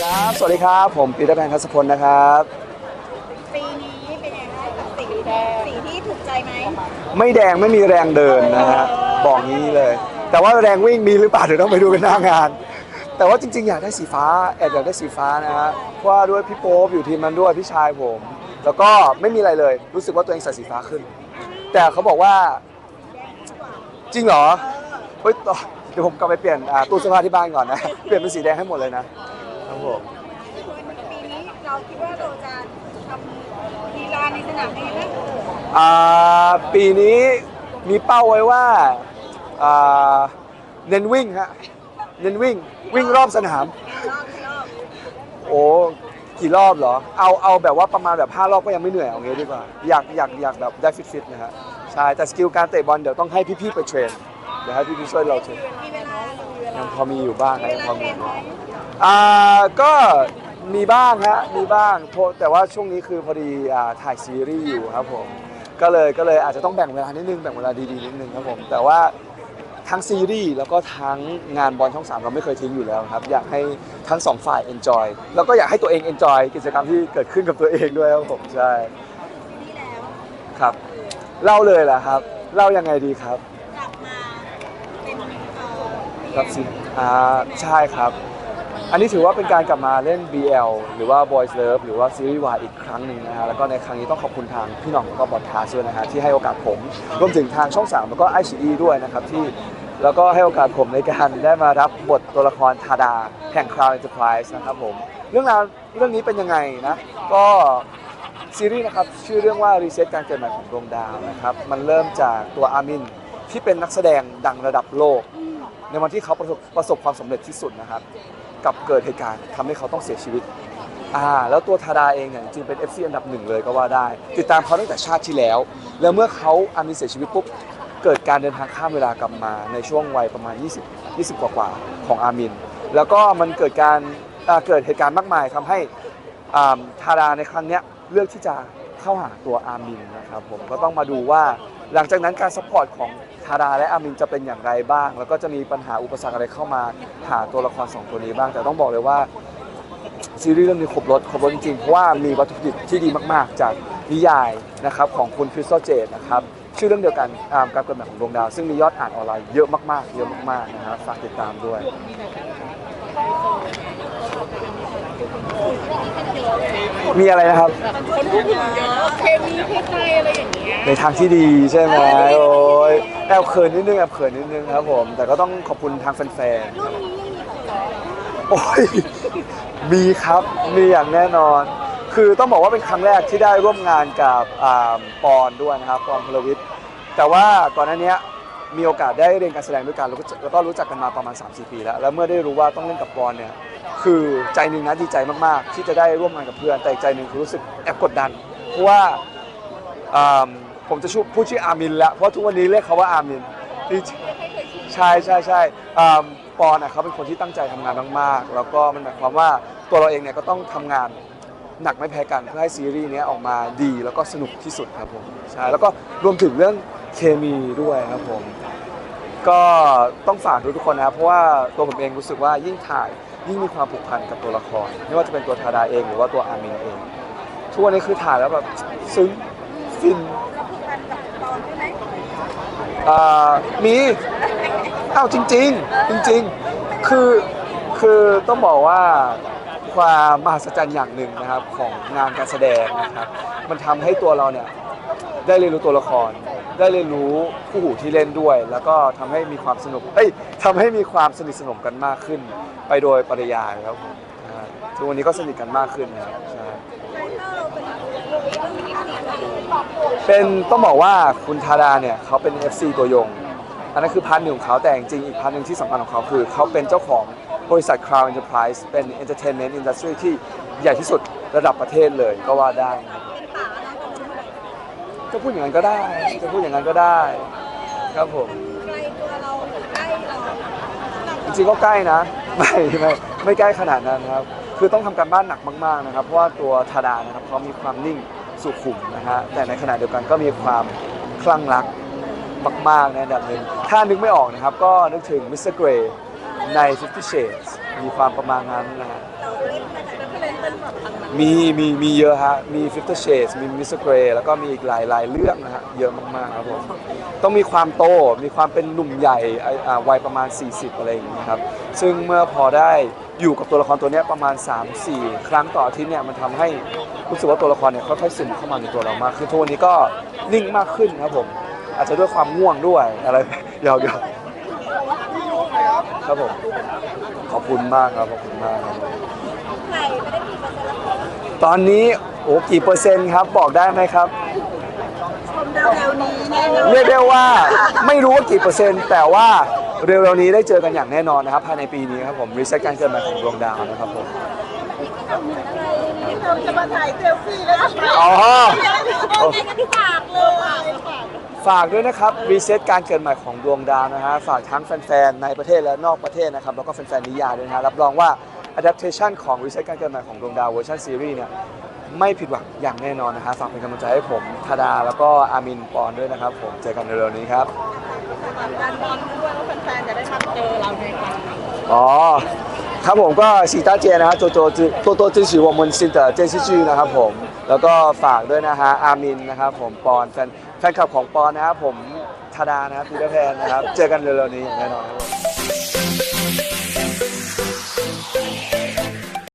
ครับ สวัสดีครับ ผมปีเตอร์แพนทัศพลนะครับ ปีนี้เป็นยังไงกับสีแดงสีที่ถูกใจไหมไม่แดงไม่มีแรงเดินนะฮะ บอกงี้เลย แต่ว่าแรงวิ่งมีหรือเปล่าเดี๋ยวต้องไปดูกันหน้างาน แต่ว่าจริงๆอยากได้สีฟ้าแอบอยากได้สีฟ้านะฮะเพราะว่าด้วยพี่โป๊ปอยู่ทีมนั้นด้วยพี่ชายผม แล้วก็ไม่มีอะไรเลย รู้สึกว่าตัวเองใส่สีฟ้าขึ้น แต่เขาบอกว่า จริงเหรอเฮ้ยต่อเดี๋ยวผมกลับไปเปลี่ยนอ่าตู้เสื้อผ้าที่บ้านก่อนนะ เปลี่ยนเป็นสีแดงให้หมดเลยนะ ครับผมปีนี้เราคิดว่าเราจะทำกีฬาในสนามได้ไหมอ่าปีนี้มีเป้าไว้ว่าอ่าเน้นวิ่งฮะเน้นวิ่งวิ่งรอบสนาม รอบรอบโอ้กี่รอบเหรอ เอาเอาแบบว่าประมาณแบบ5รอบก็ยังไม่เหนื่อยเอางี้ดีกว่า อยากอยากอยากแบบได้ฟิตๆนะฮะใช่แต่สกิลการเตะบอลเดี๋ยวต้องให้พี่ๆไปเทรนเดี๋ยวให้พี่ๆช่วยเราเทรนมีเวลามีเวลายังพอมีอยู่บ้างนะยังพอเทรมีนไหม อ่าก็มีบ้างฮะมีบ้างเพราะแต่ว่าช่วงนี้คือพอดีอ่าถ่ายซีรีส์อยู่ครับผมก็เลยก็เลยอาจจะต้องแบ่งเวลานิดนึงแบ่งเวลาดีๆนิดนึงครับผมแต่ว่าทั้งซีรีส์แล้วก็ทั้งงานบอลช่องสามเราไม่เคยทิ้งอยู่แล้วครับอยากให้ทั้งสองฝ่าย enjoy แล้วก็อยากให้ตัวเอง enjoy กิจกรรมที่เกิดขึ้นกับตัวเองด้วยครับผมใช่นี่แล้วครับเล่าเลยแหละครับเล่ายังไงดีครับกลับมาเป็นเอ่อครับซีอ่าใช่ครับ อันนี้ถือว่าเป็นการกลับมาเล่น BL หรือว่า Boys Love หรือว่าซีรีส์วายอีกครั้งหนึ่งนะฮะแล้วก็ในครั้งนี้ต้องขอบคุณทางพี่หน่องแล้วก็บอดคาสด้วยนะฮะที่ให้โอกาสผมรวมถึงทางช่อง 3 แล้วก็ไอชีด้วยนะครับที่แล้วก็ให้โอกาสผมในการได้มารับบทตัวละครทาดาแห่ง Crown Enterprise นะครับผมเรื่องราวเรื่องนี้เป็นยังไงนะก็ซีรีส์นะครับชื่อเรื่องว่า Reset การเกิดใหม่ของดวงดาวนะครับมันเริ่มจากตัวอามินที่เป็นนักแสดงดังระดับโลก ในวันที่เขาประสบประสบความสำเร็จที่สุดนะครับ กับเกิดเหตุการณ์ทำให้เขาต้องเสียชีวิตอ่าแล้วตัวทาดาเองเนี่ยจริงเป็น FC อันดับหนึ่งเลยก็ว่าได้ ติดตามเขาตั้งแต่ชาติที่แล้ว แล้วเมื่อเขาอามีเสียชีวิตปุ๊บเกิดการเดินทางข้ามเวลากลับมาในช่วงวัยประมาณ 20 20 กว่าๆของอามิน แล้วก็มันเกิดการอ่าเกิดเหตุการณ์มากมายทำให้อ่าทาดาในครั้งเนี้ยเลือกที่จะเข้าหาตัวอามินนะครับผมก็ต้องมาดูว่าหลังจากนั้นการซัพพอร์ตของ ทาราและอามินจะเป็นอย่างไรบ้าง แล้วก็จะมีปัญหาอุปสรรคอะไรเข้ามาหาตัวละครสองตัวนี้บ้าง แต่ต้องบอกเลยว่าซีรีส์เรื่องนี้ครบรถครบรถจริงๆเพราะว่ามีวัตถุดิบที่ดีมากๆ จากนิยายนะครับของคุณคริสโตเจตนะครับชื่อเรื่องเดียวกันอามการเกิดใหม่ของดวงดาว ซึ่งมียอดอ่านออนไลน์เยอะมากๆเยอะมากๆนะครับฝากติดตามด้วย มีอะไรนะครับ คนพูดถึงเยอะเคมีเพศไทยอะไรอย่างเงี้ยในทางที่ดีใช่ไหมโอ้ยแอบเขินนิดนึงแอบเขินนิดนึงครับผม แต่ก็ต้องขอบคุณทางแฟนรุ่นนี้ยังมีต่อๆโอ้ยมีครับมีอย่างแน่นอน คือต้องบอกว่าเป็นครั้งแรกที่ได้ร่วมงานกับอ่าปอนด้วยนะครับปอนพลวิทย์แต่ว่าก่อนหน้านี้ มีโอกาสได้เรียนการแสดงด้วยกันแล้วก็แล้วก็รู้จักกันมาประมาณ 3-4 ปีแล้ว แล้วเมื่อได้รู้ว่าต้องเล่นกับปอนเนี่ยคือใจหนึ่งนะดีใจมากๆ ที่จะได้ร่วมงานกับเพื่อน แต่อีกใจหนึ่งคือรู้สึกแอบกดดัน เพราะว่าอ่าผมจะชูพูดชื่ออามินแล้วเพราะทุกวันนี้เรียกเขาว่าอามินที่ใช่ใช่ใช่อ่าปอนอะเขาเป็นคนที่ตั้งใจทำงานมากๆ แล้วก็มันหมายความว่าตัวเราเองเนี่ยก็ต้องทำงานหนักไม่แพ้กันเพื่อให้ซีรีส์เนี้ยออกมาดีแล้วก็สนุกที่สุดครับผมใช่แล้วก็รวมถึงเรื่อง เคมีด้วยครับผม ก็ต้องฝากทุกๆคนนะครับเพราะว่าตัวผมเองรู้สึกว่ายิ่งถ่ายยิ่งมีความผูกพันกับตัวละคร ไม่ว่าจะเป็นตัวทาดาเองหรือว่าตัวอามินเอง ทุกวันนี้คือถ่ายแล้วแบบซึ้งฟินเราผูกพันกับตอนได้ไหมอ่ามีอ้าวจริง ๆ จริง ๆ คือคือต้องบอกว่าความมหัศจรรย์อย่างหนึ่งนะครับของงานการแสดงนะครับ มันทำให้ตัวเราเนี่ยได้เรียนรู้ตัวละคร ได้เรียนรู้ผู้หูที่เล่นด้วย แล้วก็ทำให้มีความสนุกเอ้ยทำให้มีความสนิทสนมกันมากขึ้น ไปโดยปริยายครับผมใช่ทุกวันนี้ก็สนิทกันมากขึ้นนะครับใช่คาแรคเตอร์เราเป็นเรื่องนี้สีอะไรเป็นต้องบอกว่าคุณทาดาเนี่ยเขาเป็น FC ตัวยง อันนั้นคือพาร์ทหนึ่งของเขาแต่จริงๆอีกพาร์ทหนึ่งที่สำคัญของเขาคือ เขาเป็นเจ้าของบริษัท Crown Enterprise เป็น Entertainment Industry ที่ใหญ่ที่สุดระดับประเทศเลยก็ว่าได้นะครับ เป็นป่าเราตรงนี้ จะพูดอย่างนั้นก็ได้ จะพูดอย่างนั้นก็ได้ ครับผม ไกลตัวเราหรือใกล้เราจริงๆก็ใกล้นะ ไม่ไม่ไม่ใกล้ขนาดนั้นครับ คือต้องทำการบ้านหนักมากๆนะครับ เพราะว่าตัวทาดานะครับเขามีความนิ่งสุขุมนะฮะแต่ในขณะเดียวกันก็มีความคลั่งรักมากๆในอันดับหนึ่งถ้านึกไม่ออกนะครับ ก็นึกถึงมิสเตอร์เกรย์ใน Fifty Shades มีความประมาณนั้นนะฮะเร มีมีมีเยอะฮะ มี Fifty Shades มี Miss Grey แล้วก็มีอีกหลายหลายเรื่องนะฮะ เยอะมากๆครับผม ต้องมีความโต มีความเป็นหนุ่มใหญ่อ่าอ่าวัยประมาณ 40 อะไรอย่างนี้ครับ ซึ่งเมื่อพอได้อยู่กับตัวละครตัวเนี้ยประมาณ 3-4 ครั้งต่ออาทิตย์เนี่ยมันทำให้รู้สึกว่าตัวละครเนี่ยค่อยๆซึมเข้ามาในตัวเรามากขึ้นทุกวันนี้ก็นิ่งมากขึ้นครับผม อาจจะด้วยความง่วงด้วยอะไรหยอกๆครับผม ขอบคุณมากครับ ขอบคุณมากครับ ใครไม่ได้มีเปอร์เซ็นต์แล้วตอนนี้โอ้กี่เปอร์เซ็นต์ครับบอกได้ไหมครับ ชมเร็วๆนี้แน่นอนเรียกได้ว่าไม่รู้ว่ากี่เปอร์เซ็นต์ แต่ว่าเร็วๆนี้ได้เจอกันอย่างแน่นอนนะครับภายในปีนี้ครับผมรีเซ็ตการเกิดใหม่ของดวงดาวนะครับผมเราจะมาถ่ายเซลฟี่แล้วอ๋อโอเคกันที่ปากเลยอะฝากด้วยนะครับรีเซ็ตการเกิดใหม่ของดวงดาวนะฮะฝากทั้งแฟนๆในประเทศและนอกประเทศนะครับแล้วก็แฟนๆนิยายด้วยนะฮะรับรองว่า adaptation ของ reset การเกิดใหม่ของดวงดาวเวอร์ชันซีรีส์เนี่ยไม่ผิดหวังอย่างแน่นอนนะฮะฝากเป็นกำลังใจให้ผมธดาแล้วก็อามินปอนด้วยนะครับ ผมเจอกันเร็วนี้ครับการบอลด้วยแล้วแฟนๆจะได้มาเจอเราในครั้งอ๋อครับผมก็สีตาเจนะครับโจโจวตัวตจืจิ๋วงมนซินเตอร์เจนซิจือนะครับผมแล้วก็ฝากด้วยนะฮะอามินนะครับผมปอนแฟนแฟนคลับของปอนนะครับผมธดานะครับพีเตอร์แพนนะครับเจอกันเร็วๆนี้อย่างแน่นอนครับ